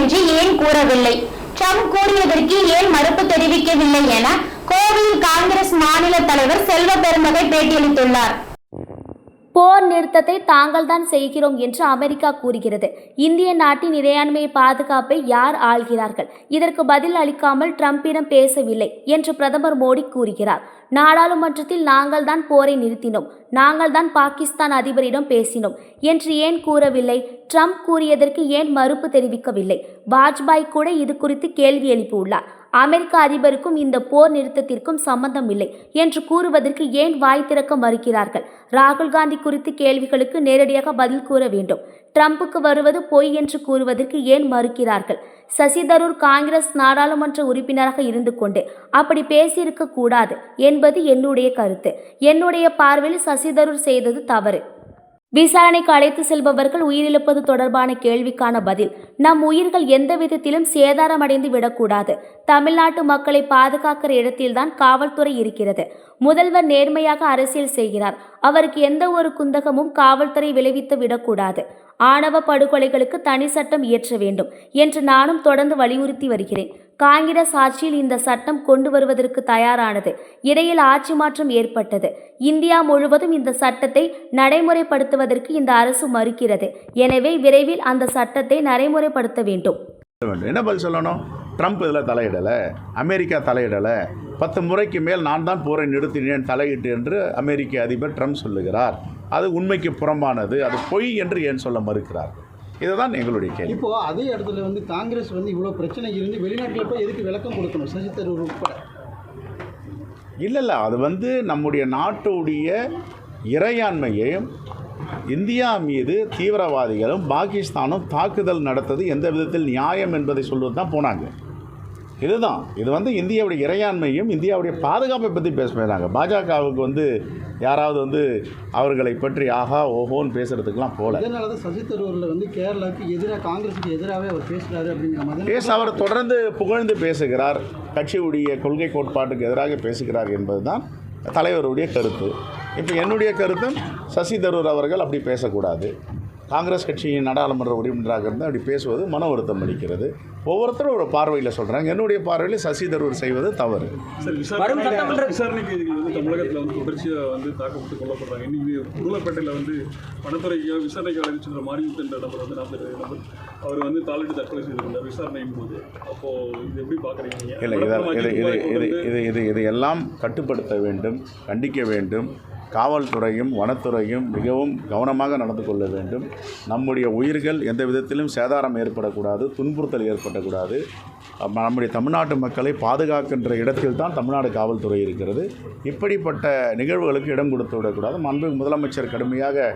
என்று ஏன் கூறவில்லை? ட்ரம்ப் கூறியதற்கு ஏன் மறுப்பு தெரிவிக்கவில்லை என கோவையில் காங்கிரஸ் மாநில தலைவர் செல்வ பெருந்தகை பேட்டியளித்துள்ளார். போர் நிறுத்தத்தை தாங்கள் தான் செய்கிறோம் என்று அமெரிக்கா கூறுகிறது. இந்திய நாட்டின் இறையாண்மையை பாதுகாப்பை யார் ஆள்கிறார்கள்? இதற்கு பதில் அளிக்காமல் ட்ரம்பிடம் பேசவில்லை என்று பிரதமர் மோடி கூறுகிறார். நாடாளுமன்றத்தில் நாங்கள் தான் போரை நிறுத்தினோம். நாங்கள் தான் பாகிஸ்தான் அதிபரிடம் பேசினோம் என்று ஏன் கூறவில்லை? ட்ரம்ப் கூறியதற்கு ஏன் மறுப்பு தெரிவிக்கவில்லை? வாஜ்பாய் கூட இது குறித்து கேள்வி எழுப்பியுள்ளார். அமெரிக்க அதிபருக்கும் இந்த போர் நிறுத்தத்திற்கும் சம்பந்தம் இல்லை என்று கூறுவதற்கு ஏன் வாய் திறக்க மறுக்கிறார்கள் ராகுல் காந்தி குறித்து கேள்விகளுக்கு நேரடியாக பதில் கூற வேண்டும். ட்ரம்புக்கு வருவது பொய் என்று கூறுவதற்கு ஏன் மறுக்கிறார்கள்? சசி தரூர் காங்கிரஸ் நாடாளுமன்ற உறுப்பினராக இருந்து கொண்டு அப்படி பேசியிருக்க கூடாது என்பது என்னுடைய கருத்து. என்னுடைய பார்வையில் சசி தரூர் செய்தது தவறு. விசாரணைக்கு அழைத்து செல்பவர்கள் உயிரிழப்பது தொடர்பான கேள்விக்கான பதில். நம் உயிர்கள் எந்த விதத்திலும் சேதாரமடைந்து விடக்கூடாது. தமிழ்நாட்டு மக்களை பாதுகாக்கிற இடத்தில்தான் காவல்துறை இருக்கிறது. முதல்வர் நேர்மையாக அரசியல் செய்கிறார். அவருக்கு எந்த ஒரு குந்தகமும் காவல்துறை விளைவித்து விடக்கூடாது. ஆணவ படுகொலைகளுக்கு தனி சட்டம் இயற்ற வேண்டும் என்று நானும் தொடர்ந்து வலியுறுத்தி வருகிறேன். காங்கிரஸ் ஆட்சியில் இந்த சட்டம் கொண்டு வருவதற்கு தயாரானது. இடையில் ஆட்சி மாற்றம் ஏற்பட்டது. இந்தியா முழுவதும் இந்த சட்டத்தை நடைமுறைப்படுத்துவதற்கு இந்த அரசு மறுக்கிறது. எனவே விரைவில் அந்த சட்டத்தை நடைமுறைப்படுத்த வேண்டும். என்ன பதில் சொல்லணும்? ட்ரம்ப் இதில் தலையிடலை. அமெரிக்கா தலையிடலை. பத்து முறைக்கு மேல் நான் தான் போரை நிறுத்தினேன் தலையிட்டு என்று அமெரிக்க அதிபர் ட்ரம்ப் சொல்லுகிறார். அது உண்மைக்கு புறம்பானது. அது பொய் என்று ஏன் சொல்ல மறுக்கிறார்? இதுதான் எங்களுடைய கேள்வி. இப்போ அதே இடத்துல வந்து காங்கிரஸ் வந்து இவ்வளோ பிரச்சனை இருந்து வெளிநாட்டில் போய் எதுக்கு விளக்கம் கொடுக்கணும்? சசி தரூர் உட்பட. இல்லை இல்லை. அது வந்து நம்முடைய நாட்டுடைய இறையாண்மையையும் இந்தியா மீது தீவிரவாதிகளும் பாகிஸ்தானும் தாக்குதல் நடத்தது எந்த விதத்தில் நியாயம் என்பதை சொல்வது தான் போனாங்க. இதுதான். இது வந்து இந்தியாவுடைய இறையாண்மையும் இந்தியாவுடைய பாதுகாப்பை பற்றி பேச போயிறாங்க பாஜகவுக்கு வந்து யாராவது வந்து அவர்களை பற்றி ஆஹா ஓஹோன்னு பேசுகிறதுக்கெலாம் போல. இதனால தான் சசி தரூரில் வந்து கேரளாவுக்கு எதிராக காங்கிரஸுக்கு எதிராகவே அவர் பேசுகிறாரு அப்படிங்கிற மாதிரி. பேச அவர் தொடர்ந்து புகழ்ந்து பேசுகிறார். கட்சியுடைய கொள்கை கோட்பாட்டுக்கு எதிராக பேசுகிறார் என்பதுதான் தலைவருடைய கருத்து. இப்போ என்னுடைய கருத்தும் சசி தரூர் அவர்கள் அப்படி பேசக்கூடாது. காங்கிரஸ் கட்சியின் நாடாளுமன்ற உறுப்பினராக இருந்தால் அப்படி பேசுவது மன வருத்தம் அளிக்கிறது. ஒவ்வொருத்தரும் ஒரு பார்வையில் சொல்கிறாங்க என்னுடைய பார்வையில் சசி தரூர் செய்வது தவறு. சார் விசாரணை விசாரணை கைதிகள் வந்து தமிழகத்தில் வந்து தொடர்ச்சியாக வந்து தாக்கப்பட்டு கொல்லப்படுறாங்க. இன்னைக்கு உருளைப்பேட்டையில் வந்து வனத்துறைக்கு விசாரணைக்கு சென்ற மாரிமுத்து என்ற நபர் வந்து நாற்பது நபர் அவர் வந்து தாளிட்டு தற்கொலை செய்திருந்தார் விசாரணையின் போது. அப்போது இது எப்படி பார்க்குறீங்க இல்லை இதை இது இது இது இது இது இது எல்லாம் கட்டுப்படுத்த வேண்டும் கண்டிக்க வேண்டும். காவல்துறையும் வனத்துறையும் மிகவும் கவனமாக நடந்து கொள்ள வேண்டும். நம்முடைய உயிர்கள் எந்த விதத்திலும் சேதாரம் ஏற்படக்கூடாது துன்புறுத்தல் ஏற்படக்கூடாது. நம்முடைய தமிழ்நாட்டு மக்களை பாதுகாக்கின்ற இடத்தில் தான் தமிழ்நாடு காவல்துறை இருக்கிறது. இப்படிப்பட்ட நிகழ்வுகளுக்கு இடம் கொடுத்து விடக்கூடாது. மாண்பு முதலமைச்சர் கடுமையாக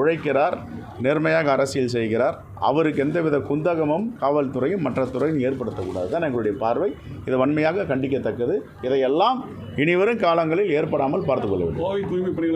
உழைக்கிறார். நேர்மையாக அரசியல் செய்கிறார். அவருக்கு எந்தவித குந்தகமும் காவல்துறையும் மற்ற துறையும் ஏற்படுத்தக்கூடாது. தான் எங்களுடைய பார்வை. இது வன்மையாக கண்டிக்கத்தக்கது. இதையெல்லாம் இனிவரும் காலங்களில் ஏற்படாமல் பார்த்துக்கொள்ள வேண்டும்.